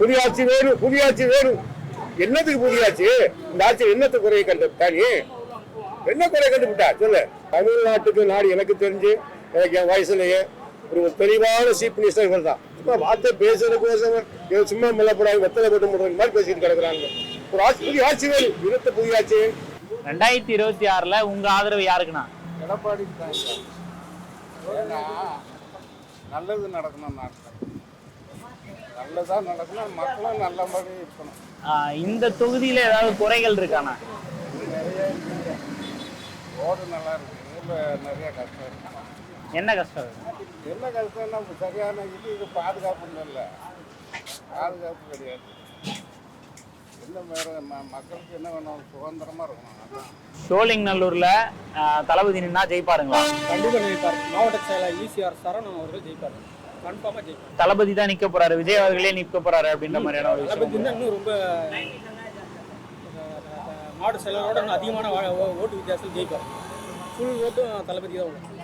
புதிய ஆட்சி வேணும் புதிய ஆட்சி வேணும் என்னத்துக்கு புதிய ஆட்சி இந்த ஆட்சி என்னத்துக்கு குறையை கண்டு தானி? என்ன குறை கண்டுபிட்டா சொல்லு. தமிழ்நாட்டுக்கு நாடு எனக்கு தெரிஞ்சு எனக்கு என் வயசுலயே ஒரு தெளிவான சீஃப் மினிஸ்டர் இவர் தான். சும்மா வார்த்தை பேசுறதுக்கோசம் சும்மா மெல்லப்படாது வெத்தலை போட்டு முடுற மாதிரி பேசிட்டு கிடக்குறாங்க. ஒரு ஆட்சி புதிய ஆட்சி வேணும் இருத்த புதிய ஆட்சி ரெண்டாயிரத்தி இருபத்தி ஆறுல உங்க ஆதரவு யாருக்குண்ணா. ஏன்னா நல்லது நடக்கணும் நாட்டில் நல்லதா நடக்கணும் மக்களும் நல்லபடி இருக்கணும். இந்த தொகுதியில ஏதாவது குறைகள் இருக்காண்ணா? நிறைய இருக்குங்க. ரோடு நல்லா இருக்கு. ஊரில் நிறைய கஷ்டம் இருக்கு. என்ன கஷ்டம் இருக்கு? என்ன கஷ்டம்னா சரியான இது இது பாதுகாப்பு இல்லை. பாதுகாப்பு கிடையாது. என்ன மக்களுக்கு என்ன வேணும்? சுதந்திரமா இருக்கணும். சோழிங்கநல்லூர்ல தளபதி நின்னா ஜெயிப்பாருங்களா? கண்டிப்பாக ஜெயிப்பார். மாவட்ட செயலர் ஈசிஆர் சரவணன் அவர்கள் ஜெயிப்பார். கன்ஃபார்மாக ஜெயிப்பார். தளபதி தான் நிக்க போறாரு. விஜய் அவர்களே நிக்க போறாரு அப்படின்ற மாதிரியான ஒரு தளபதி தான் இன்னும் ரொம்ப மாவட்ட செயலரோட அதிகமான ஓட்டு வித்தியாசத்தில் ஜெயிப்பார். ஃபுல் ஓட்டும் தளபதி தான்